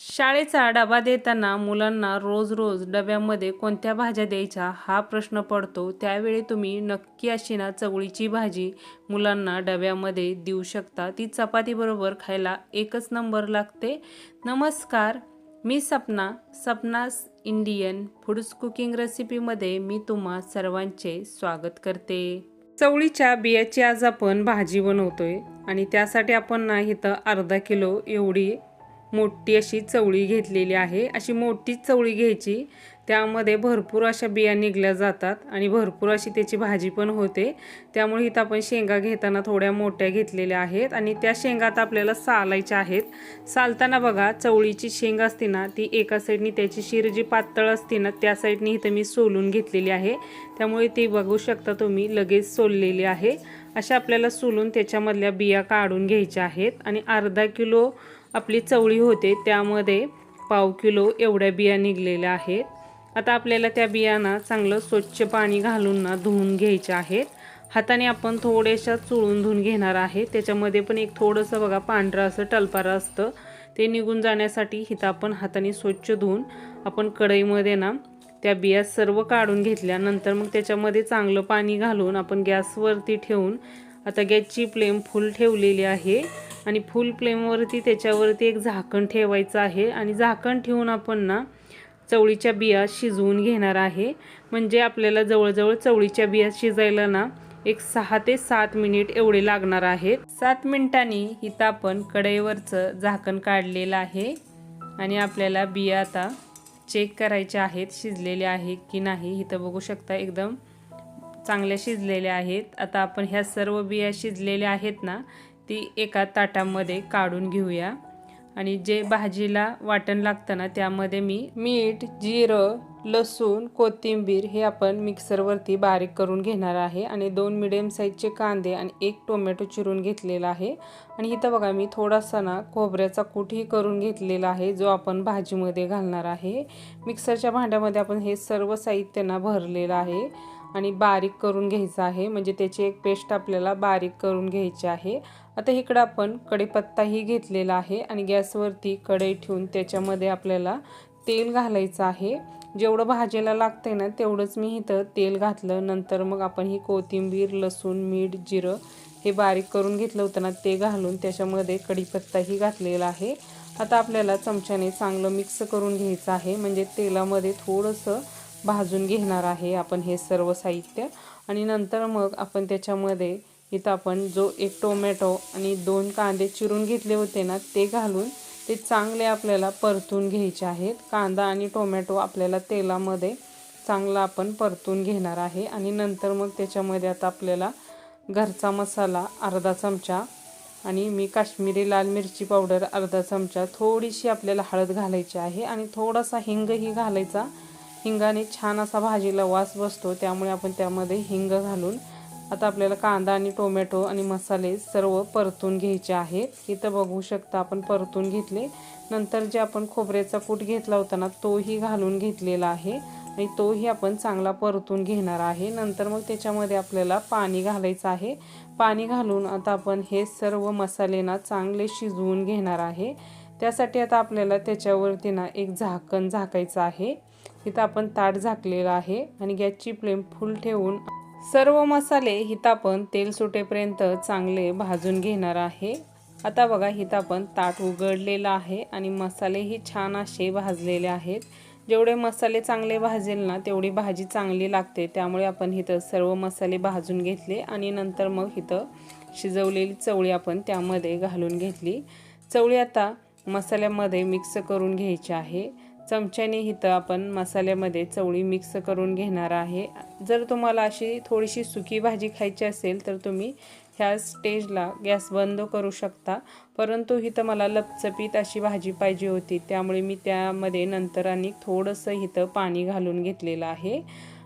शाळेचा डबा देताना मुलांना रोज रोज डब्यामध्ये कोणत्या भाज्या द्यायच्या हा प्रश्न पडतो त्यावेळी तुम्ही नक्की अशी ना चवळीची भाजी मुलांना डब्यामध्ये देऊ शकता. ती चपातीबरोबर खायला एकच नंबर लागते. नमस्कार मी Sapna Sapna's Indian foods cooking रेसिपीमध्ये मी तुम्हा सर्वांचे स्वागत करते. चवळीच्या बियाची आज आपण भाजी बनवतोय आणि त्यासाठी आपण ना इथं अर्धा किलो एवढी मोठी अशी चवळी घेतलेली आहे. अशी मोठीच चवळी घ्यायची. त्यामध्ये भरपूर अशा बिया निघल्या जातात आणि भरपूर अशी त्याची भाजी पण होते. त्यामुळे इथं आपण शेंगा घेताना थोड्या मोठ्या घेतलेल्या आहेत आणि त्या शेंगा आता आपल्याला सालायच्या आहेत. सालताना बघा चवळीची शेंग असते ना ती एका साईडनी त्याची शिर जी पातळ असते ना त्या साईडनी इथं मी सोलून घेतलेली आहे. त्यामुळे ती बघू शकता तुम्ही लगेच सोललेली आहे. अशा आपल्याला सोलून त्याच्यामधल्या बिया काढून घ्यायच्या आहेत आणि अर्धा किलो आपली चवळी होते त्यामध्ये पाव किलो एवढ्या बिया निघलेल्या आहेत. आता आपल्याला त्या बियांना चांगलं स्वच्छ पाणी घालून ना धुवून घ्यायच्या आहेत. हाताने आपण थोड्याशा चुळून धुवून घेणार आहे. त्याच्यामध्ये पण एक थोडंसं बघा पांढरं असं टलपारं असतं. ते निघून जाण्यासाठी हिथं आपण हाताने स्वच्छ धुवून आपण कढईमध्ये ना त्या बिया सर्व काढून घेतल्यानंतर मग त्याच्यामध्ये चांगलं पाणी घालून आपण गॅसवरती ठेवून आता गॅसची फ्लेम फुल ठेवलेली आहे आणि फुल फ्लेमवरती त्याच्यावरती एक झाकण ठेवायचं आहे. आणि झाकण ठेवून आपण ना चवळीच्या बिया शिजवून घेणार आहे. म्हणजे आपल्याला जवळजवळ चवळीच्या बिया शिजायला ना एक सहा ते सात मिनिट एवढे लागणार आहेत. सात मिनिटांनी इथं आपण कढईवरचं झाकण काढलेलं आहे. आणि आपल्याला बिया आता चेक करायच्या आहेत शिजलेल्या आहे की नाही इथं बघू शकता एकदम चांगल्या शिजलेल्या आहेत. आता आपण ह्या सर्व बिया शिजलेल्या आहेत ना ती एका ताटामध्ये काढून घेऊया. आणि जे भाजीला वाटण लागतं ना त्यामध्ये मी मीठ जिरं लसूण कोथिंबीर हे आपण मिक्सरवरती बारीक करून घेणार आहे. आणि दोन मिडियम साईजचे कांदे आणि एक टोमॅटो चिरून घेतलेला आहे. आणि इथं बघा मी थोडासा ना खोबऱ्याचा कुठही करून घेतलेला आहे जो आपण भाजीमध्ये घालणार आहे. मिक्सरच्या भांड्यामध्ये आपण हे सर्व साहित्य ना भरलेलं आहे. आणि बारीक करून घ्यायचं आहे. म्हणजे त्याची एक पेस्ट आपल्याला बारीक करून घ्यायची आहे. आता इकडं आपण कढीपत्ताही घेतलेला आहे आणि गॅसवरती कढई ठेवून त्याच्यामध्ये आपल्याला तेल घालायचं आहे. जेवढं भाजीला लागतंय ना तेवढंच मी इथं तेल घातलं. नंतर मग आपण ही कोथिंबीर लसूण मीठ जिरं हे बारीक करून घेतलं होतं ना ते घालून त्याच्यामध्ये कढीपत्ताही घातलेला आहे. आता आपल्याला चमच्याने चांगलं मिक्स करून घ्यायचं आहे. म्हणजे तेलामध्ये थोडंसं भाजून घेणार आहे आपण हे सर्व साहित्य. आणि नंतर मग आपण त्याच्यामध्ये इथं आपण जो एक टोमॅटो आणि दोन कांदे चिरून घेतले होते ना ते घालून ते चांगले आपल्याला परतून घ्यायचे आहेत. कांदा आणि टोमॅटो आपल्याला तेलामध्ये चांगला आपण परतून घेणार आहे. आणि नंतर मग त्याच्यामध्ये आता आपल्याला घरचा मसाला अर्धा चमचा आणि मी काश्मीरी लाल मिरची पावडर अर्धा चमचा थोडीशी आपल्याला हळद घालायची आहे. आणि थोडासा हिंगही घालायचा. हिंगाने छान असा भाजीला वास बसतो त्यामुळे आपण त्यामध्ये हिंग घालून आता आपल्याला कांदा आणि टोमॅटो आणि मसाले सर्व परतून घ्यायचे आहेत इथं बघू शकता आपण परतून घेतले. नंतर जे आपण खोबऱ्याचा कूट घेतला होता ना तोही घालून घेतलेला आहे. आणि तोही आपण चांगला परतून घेणार आहे. नंतर मग त्याच्यामध्ये आपल्याला पाणी घालायचं आहे. पाणी घालून आता आपण हे सर्व मसाले ना चांगले शिजवून घेणार आहे. त्यासाठी आता आपल्याला त्याच्यावरती ना एक झाकण झाकायचं आहे. इथं आपण ताट झाकलेलं आहे आणि गॅसची फ्लेम फुल ठेवून सर्व मसाले हिथं आपण तेल सुटेपर्यंत चांगले भाजून घेणार आहे. आता बघा हिथं आपण ताट उघडलेलं आहे आणि मसालेही छान असे भाजलेले आहेत. जेवढे मसाले चांगले भाजेल ना तेवढी भाजी चांगली लागते. त्यामुळे आपण इथं सर्व मसाले भाजून घेतले आणि नंतर मग इथं शिजवलेली चवळी आपण त्यामध्ये घालून घेतली. चवळी आता मसाल्यामध्ये मिक्स करून घ्यायची आहे. चमच्याने इथं आपण मसाल्यामध्ये चवळी मिक्स करून घेणार आहे. जर तुम्हाला अशी थोडीशी सुकी भाजी खायची असेल तर तुम्ही ह्या स्टेजला गॅस बंद करू शकता. परंतु इथं मला लपचपीत अशी भाजी पाहिजे होती त्यामुळे मी त्यामध्ये नंतर आणि थोडंसं इथं पाणी घालून घेतलेलं आहे.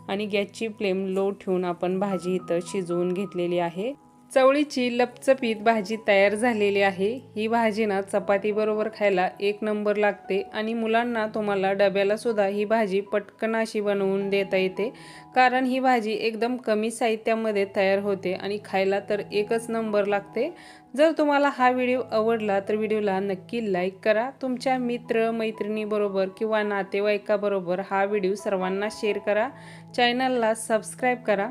आणि गॅसची फ्लेम लो ठेवून आपण भाजी इथं शिजवून घेतलेली आहे. चवळीची लपचपीत भाजी तयार झालेली आहे. ही भाजी ना चपातीबरोबर खायला एक नंबर लागते आणि मुलांना तुम्हाला डब्यालासुद्धा ही भाजी पटकन अशी बनवून देता येते. कारण ही भाजी एकदम कमी साहित्यामध्ये तयार होते आणि खायला तर एकच नंबर लागते. जर तुम्हाला हा व्हिडिओ आवडला तर व्हिडिओला नक्की लाईक करा. तुमच्या मित्र मैत्रिणीबरोबर किंवा नातेवाईकाबरोबर हा व्हिडिओ सर्वांना शेअर करा. चॅनलला सबस्क्राईब करा.